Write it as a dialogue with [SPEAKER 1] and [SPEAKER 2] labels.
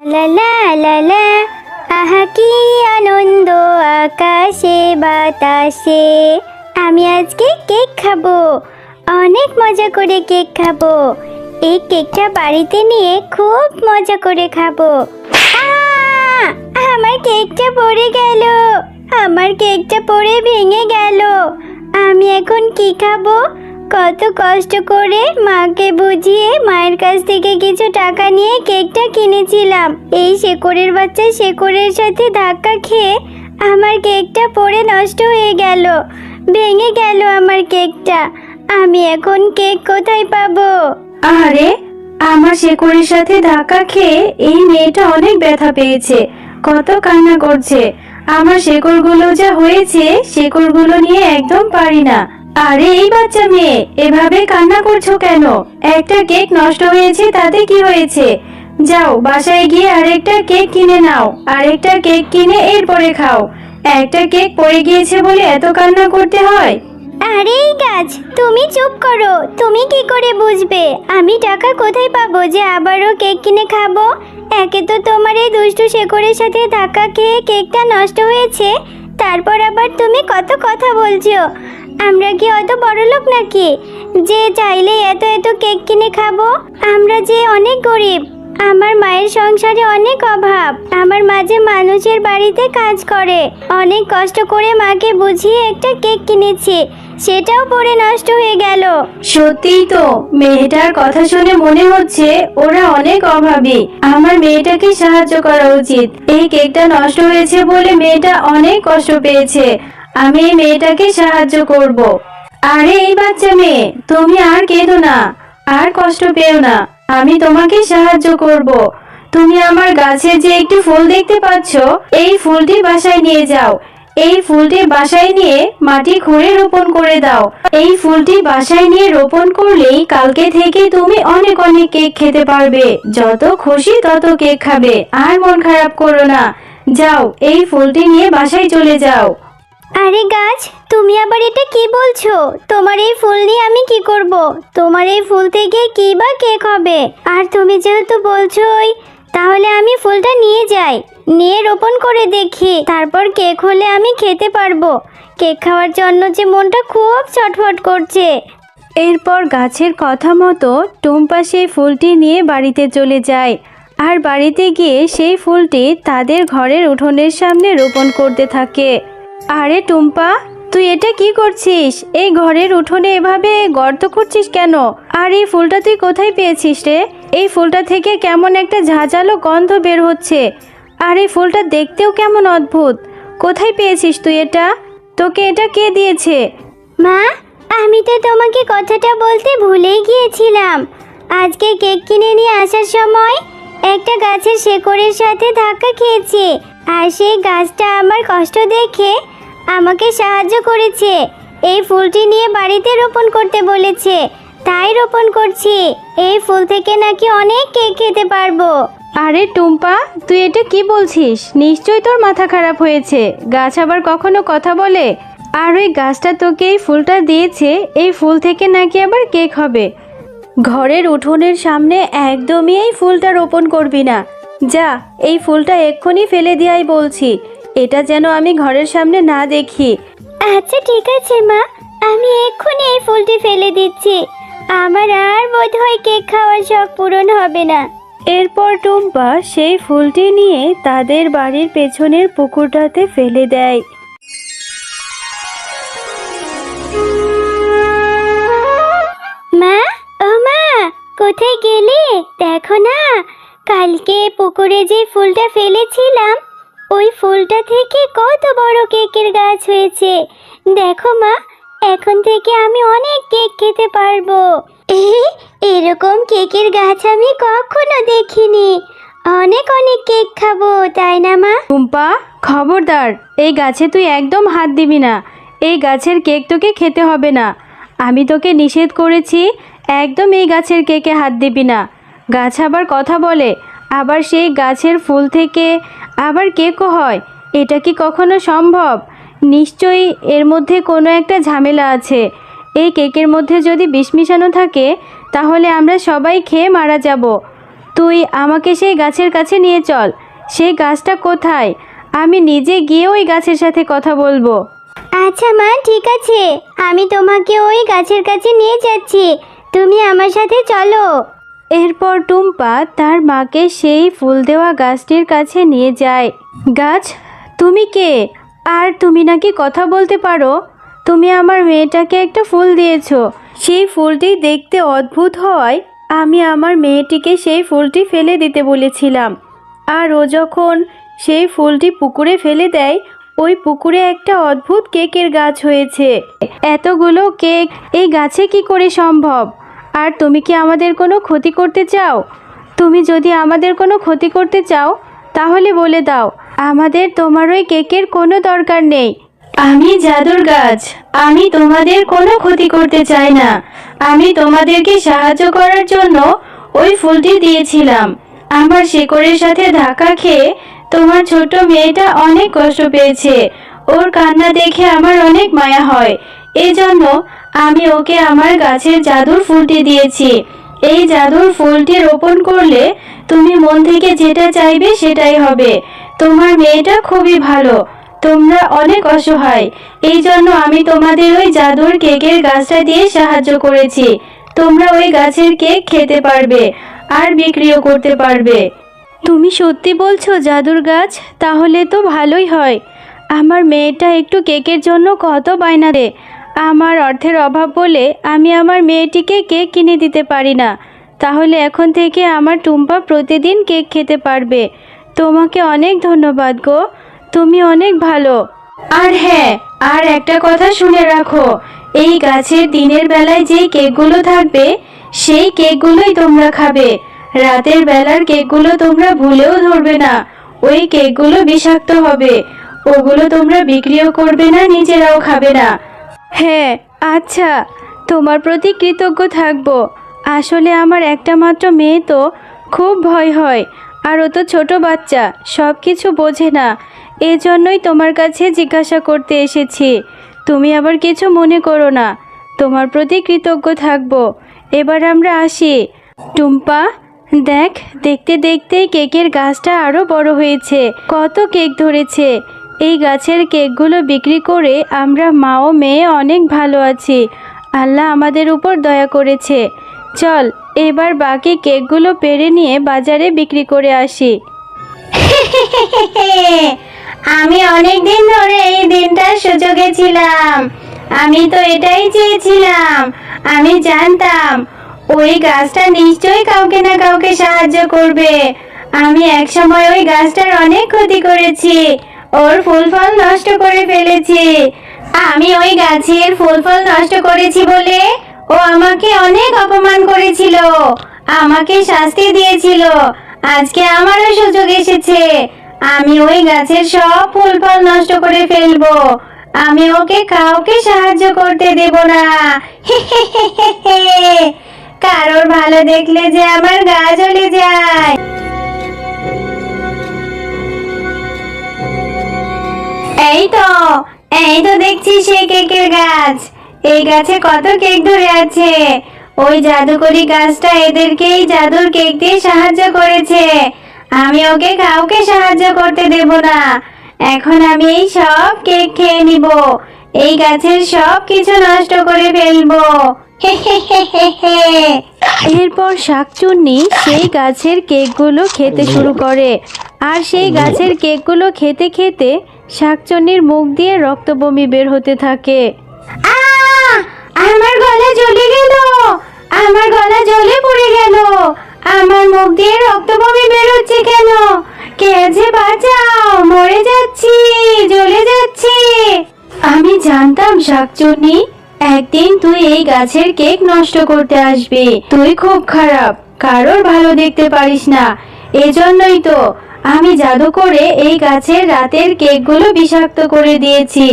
[SPEAKER 1] লা লা লা আহা আনন্দ আকাশে, বাতাসে। আমি আজকে কেক খাব, অনেক মজা করে কেক খাব। এই কেকটা বাড়িতে নিয়ে খুব মজা করে খাব। আমার কেকটা পড়ে গেল, আমার কেকটা পড়ে ভেঙে গেল। আমি এখন কি খাব? কত কষ্ট করে মাকে বুঝিয়ে মায়ের কাছ থেকে কিছু টাকা নিয়ে কেকটা কিনেছিলাম। এই শেকড়ের বাচ্চা শেকড়ের সাথে ধাক্কা খেয়ে আমার কেকটা পড়ে নষ্ট হয়ে গেল, ভেঙে গেল আমার কেকটা। আমি এখন কেক কোথায় পাবো?
[SPEAKER 2] আরে আমার শেকড়ের সাথে ধাক্কা খেয়ে এই মেয়েটা অনেক ব্যথা পেয়েছে, কত কান্না করছে। আমার শেকড়গুলো যা হয়েছে, শেকড়গুলো নিয়ে একদম পারি না। আরে, এই বাচ্চা মেয়ে, এভাবে কান্না করছ কেন? একটা কেক নষ্ট হয়েছে, তাতে কি হয়েছে? যাও, বাসায় গিয়ে আরেকটা কেক কিনে নাও, আরেকটা কেক কিনে এরপরে খাও। একটা কেক পড়ে গিয়েছে বলে এত কান্না করতে হয়?
[SPEAKER 1] আরে, এই গাছ, তুমি চুপ করো। তুমি কি করে বুঝবে? আমি টাকা কোথায় পাবো যে আবারও কেক কিনে খাব? একে তো তোমার এই দুষ্টু শেকড়ের সাথে ধাক্কা খেয়ে কেকটা নষ্ট হয়েছে। তারপর আবার তুমি কত কথা বলছো? আমরা কি অত বড় লোক নাকি? যে চাইলে এত এত কেক কিনে খাব? আমরা যে অনেক গরিব। আমার মায়ের সংসারে অনেক অভাব। আমার মাঝে মানুষের বাড়িতে কাজ করে, অনেক কষ্ট করে মাকে বুঝিয়ে একটা কেক কিনেছি, সেটাও পরে নষ্ট হয়ে গেল।
[SPEAKER 2] সত্যিই তো, মেয়েটার কথা শুনে মনে হচ্ছে ওরা অনেক অভাবী। আমার মেয়েটাকে সাহায্য করা উচিত। এই কেকটা নষ্ট হয়েছে বলে মেয়েটা অনেক কষ্ট পেয়েছে। আমি এই মেয়েটাকে সাহায্য করব। আরে, এই বাচ্চা মেয়ে, তুমি আর কেঁদো না। আর কষ্ট পেও না। আমি তোমাকে সাহায্য করব। তুমি আমার গাছে যে একটি ফুল দেখতে পাচ্ছ, এই ফুলটি বাসায় নিয়ে যাও। এই ফুলটি বাসায় নিয়ে মাটি খুঁড়ে রোপণ করে দাও। এই ফুলটি বাসায় নিয়ে রোপণ করলেই কালকে থেকে তুমি অনেক অনেক কেক খেতে পারবে। যত খুশি তত কেক খাবে। আর মন খারাপ করো না। যাও, এই ফুলটি নিয়ে বাসায় চলে যাও।
[SPEAKER 1] আরে গাছ, তুমি আবার এটা কি বলছো? তোমার এই ফুল নিয়ে আমি কি করব? তোমার এই ফুল থেকে কি বা কেক হবে? আর তুমি যেহেতু বলছোই তাহলে আমি ফুলটা নিয়ে যাই। নিয়ে রোপণ করে দেখি। তারপর কেক হলে আমি খেতে পারব। কেক খাওয়ার জন্য যে মনটা খুব ছটফট করছে।
[SPEAKER 2] এরপর গাছের কথা মতো টুম্পা সেই ফুলটি নিয়ে বাড়িতে চলে যায়। আর বাড়িতে গিয়ে সেই ফুলটি তাদের ঘরের উঠোনের সামনে রোপণ করতে থাকে। আরে টুম্পা, তুই এটা কি করছিস? এই ঘরের উঠোনে এভাবে গর্ত করছিস কেন? আর এই ফুলটা তুই কোথায় পেয়েছিস রে? এই ফুলটা থেকে কেমন একটা ঝাঁঝালো গন্ধ বের হচ্ছে। আর এই ফুলটা দেখতেও কেমন অদ্ভুত। কোথায় পেয়েছিস তুই এটা? তোকে এটা কে দিয়েছে?
[SPEAKER 1] মা, আমি তো তোমাকে কথাটা বলতে ভুলেই গিয়েছিলাম। আজকে কেক কিনে নিয়ে আসার সময় একটা গাছের শেকড়ের সাথে ধাক্কা খেয়েছে, আর সেই গাছটা আমার কষ্ট দেখে আমাকে সাহায্য করেছে। এই ফুলটি নিয়ে বাড়িতে রোপণ করতে বলেছে, তাই রোপণ করছি। এই ফুল থেকে নাকি অনেক কেক খেতে পারব।
[SPEAKER 2] আরে টুম্পা, তুই এটা কি বলছিস? নিশ্চয়ই তোর মাথা খারাপ হয়েছে। গাছ আবার কখনো কথা বলে? আর ওই গাছটা তোকে এই ফুলটা দিয়েছে, এই ফুল থেকে নাকি আবার কেক হবে। ঘরের উঠোনের সামনে একদমই এই ফুলটা রোপণ করবি না। যা এই ফুলটা এক্ষুনি ফেলে দিয়াই বলছি। এটা যেন আমি ঘরের সামনে না দেখি।
[SPEAKER 1] আচ্ছা ঠিক আছে মা। আমি এক্ষুনি এই ফুলটি ফেলে দিচ্ছি। আমার আর বোধ হয় কেক খাওয়ার শখ পূরণ হবে না।
[SPEAKER 2] এরপর টুম্পা সেই ফুলটি নিয়ে তাদের বাড়ির পেছনের পুকুরটাতে ফেলে দেয়।
[SPEAKER 1] কোথায় গেলে দেখো না, কালকে পুকুরে যে ফুলটা ফেলেছিলাম, ওই ফুলটা থেকে কত বড় কেকের গাছ হয়েছে। দেখো মা, এখন থেকে আমি অনেক কেক খেতে পারব। এরকম কেকের গাছ আমি কখনো দেখিনি। অনেক অনেক কেক খাব, তাই না মা?
[SPEAKER 2] টুম্পা, খবরদার, এই গাছে তুই একদম হাত দিবি না। এই গাছের কেক তোকে খেতে হবে না। আমি তোকে নিষেধ করেছি একদম এই গাছের কেকে হাত দিবি না। গাছ আবার কথা বলে, আবার সেই গাছের ফুল থেকে আবার কেকও হয়, এটা কি কখনো সম্ভব? নিশ্চয়ই এর মধ্যে কোনো একটা ঝামেলা আছে। এই কেকের মধ্যে যদি বিষ মিশানো থাকে, তাহলে আমরা সবাই খেয়ে মারা যাব। তুই আমাকে সেই গাছের কাছে নিয়ে চল। সেই গাছটা কোথায়? আমি নিজে গিয়ে ওই গাছের সাথে কথা বলব।
[SPEAKER 1] আচ্ছা মা, ঠিক আছে। আমি তোমাকে ওই গাছের কাছে নিয়ে যাচ্ছি। তুমি আমার সাথে চলো।
[SPEAKER 2] এরপর টুম্পা তার মাকে সেই ফুল দেওয়া গাছটির কাছে নিয়ে যায়। গাছ, তুমি কে? আর তুমি নাকি কথা বলতে পারো? তুমি আমার মেয়েটাকে একটা ফুল দিয়েছ। সেই ফুলটি দেখতে অদ্ভুত হওয়ায় আমি আমার মেয়েটিকে সেই ফুলটি ফেলে দিতে বলেছিলাম। আর ও যখন সেই ফুলটি পুকুরে ফেলে দেয়, ওই পুকুরে একটা অদ্ভুত কেকের গাছ হয়েছে। এতগুলো কেক এই গাছে কি করে সম্ভব? আর তুমি কি আমাদের কোনো ক্ষতি করতে চাও? তুমি যদি আমাদের কোনো ক্ষতি করতে চাও, তাহলে বলে দাও, আমাদের তোমার ওই কেকের কোনো দরকার নেই। আমি জাদুর গাছ, আমি তোমাদের কোনো ক্ষতি করতে চাই না। আমি তোমাদেরকে সাহায্য করার জন্য ওই ফুলটি দিয়েছিলাম। আমার শেকড়ের সাথে ধাক্কা খেয়ে তোমার ছোট মেয়েটা অনেক কষ্ট পেয়েছে। ওর কান্না দেখে আমার অনেক মায়া হয়। এই জন্য আমি ওকে আমার গাছের জাদুর ফুলটি দিয়েছি। এই জাদুর ফুলটি রোপণ করলে তুমি মন থেকে যেটা চাইবে সেটাই হবে। তোমার মেয়েটা খুবই ভালো। তোমরা অনেক অসহায়। এই জন্য আমি তোমাদের ওই জাদুর কেকের গাছটা দিয়ে সাহায্য করেছি। তোমরা ওই গাছের কেক খেতে পারবে আর বিক্রিও করতে পারবে। তুমি সত্যি বলছো জাদুর গাছ? তাহলে তো ভালোই হয়। আমার মেয়েটা একটু কেকের জন্য কত বায়না রে আমার অর্থের অভাব বলে আমি আমার মেয়েটিকে কেক কিনে দিতে পারি না। তাহলে এখন থেকে আমার টুম্পা প্রতিদিন কেক খেতে পারবে। তোমাকে অনেক ধন্যবাদ গো। তুমি অনেক ভালো। আর হ্যাঁ আর একটা কথা শুনে রাখো। এই গাছের দিনের বেলায় যেই কেকগুলো থাকবে, সেই কেকগুলোই তোমরা খাবে। রাতের বেলার কেকগুলো তোমরা ভুলেও ধরবে না। ওই কেকগুলো বিষাক্ত হবে। ওগুলো তোমরা বিক্রিও করবে না, নিজেরাও খাবে না। হ্যাঁ আচ্ছা তোমার প্রতি কৃতজ্ঞ থাকব। আসলে আমার একটা মাত্র মেয়ে তো, খুব ভয় হয়, আর ও তো ছোট বাচ্চা সব কিছু বোঝে না। এজন্যই তোমার কাছে জিজ্ঞাসা করতে এসেছি। তুমি আবার কিছু মনে করো না। তোমার প্রতি কৃতজ্ঞ থাকব। এবার আমরা আসি। টুম্পা, দেখ, দেখতে দেখতেই কেকের গাছটা আরও বড় হয়েছে। কত কেক ধরেছে। এই গাছের কেকগুলো বিক্রি করে আমরা মা ও মেয়ে অনেক ভালো আছি। আল্লাহ আমাদের উপর দয়া করেছে। চল, এবার বাকি কেকগুলো পেরে নিয়ে বাজারে বিক্রি করে আসি।
[SPEAKER 1] আমি অনেক দিন ধরে এই দিনটার সুযোগে ছিলাম। আমি তো এটাই চেয়েছিলাম। আমি জানতাম, ওই গাছটা নিশ্চয়ই কাউকে না কাউকে সাহায্য করবে। আমি এক সময় ওই গাছটার অনেক ক্ষতি করেছি। ওর ফুল ফল নষ্ট করে ফেলেছি। আমি ওই গাছের ফুল ফল নষ্ট করেছি বলে ও আমাকে অনেক অপমান করেছিল। আমাকে শাস্তি দিয়েছিল। আজকে আমারও সুযোগ এসেছে। আমি ওই গাছের সব ফুল ফল নষ্ট করে ফেলব। আমি ওকে কাউকে সাহায্য করতে দেব না। কারোর ভালো দেখলে যে আমার গা জ্বলে যায়। এই তো এই তো দেখছি সেই কেকের গাছ। এই গাছে কত কেক ধরে আছে। ওই জাদুকরি গাছটা এদেরকেই জাদুর কেক দিয়ে সাহায্য করেছে। আমি ওকে কাউকে সাহায্য করতে দেব না। এখন আমি এই সব কেক খেয়ে নিব। এই গাছের সব কিছু নষ্ট করে ফেলব।
[SPEAKER 2] এরপর শাকচুন্নি সেই গাছের কেকগুলো খেতে শুরু করে। আর সেই গাছের কেকগুলো খেতে খেতে শাকচুন্নির মুখ দিয়ে রক্ত বমি বের হতে থাকে!
[SPEAKER 1] আমার গলা জ্বলে গেল। আমার গলা জ্বলে পড়ে গেল। আমার মুখ দিয়ে রক্ত বমি বেরোচ্ছে কেন? কে যে বাঁচাও? মরে যাচ্ছি, জ্বলে যাচ্ছি।
[SPEAKER 2] আমি জানতাম শাকচন্নি, একদিন তুই এই গাছের কেক নষ্ট করতে আসবি। তুই খুব খারাপ। কারোর ভালো দেখতে পারিস না। এজন্যই তো আমি জাদু করে এই গাছের রাতের কেকগুলো বিষাক্ত করে দিয়েছি।